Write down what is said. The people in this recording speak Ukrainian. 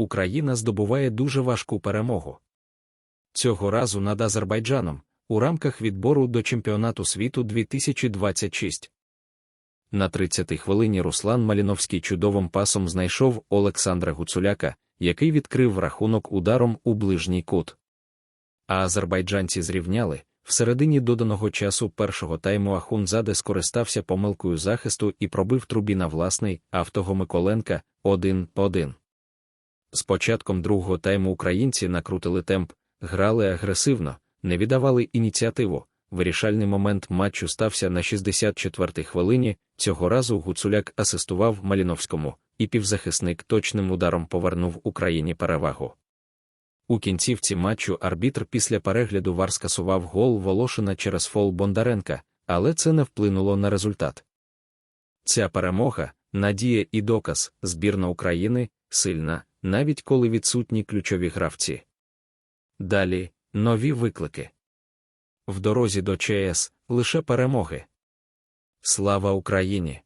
Україна здобуває дуже важку перемогу. Цього разу над Азербайджаном у рамках відбору до чемпіонату світу 2026. На 30-й хвилині Руслан Маліновський чудовим пасом знайшов Олександра Гуцуляка, який відкрив рахунок ударом у ближній кут. А азербайджанці зрівняли. Всередині доданого часу першого тайму Ахунзаде скористався помилкою захисту і пробив трубі на власний автого Миколенка 1-1. З початком другого тайму українці накрутили темп, грали агресивно, не віддавали ініціативу. Вирішальний момент матчу стався на 64-й хвилині. Цього разу Гуцуляк асистував Маліновському, і півзахисник точним ударом повернув Україні перевагу. У кінцівці матчу арбітр після перегляду вар скасував гол Волошина через фол Бондаренка, але це не вплинуло на результат. Ця перемога, надія і доказ, збірна України сильна, навіть коли відсутні ключові гравці. Далі нові виклики. В дорозі до ЧС лише перемоги. Слава Україні!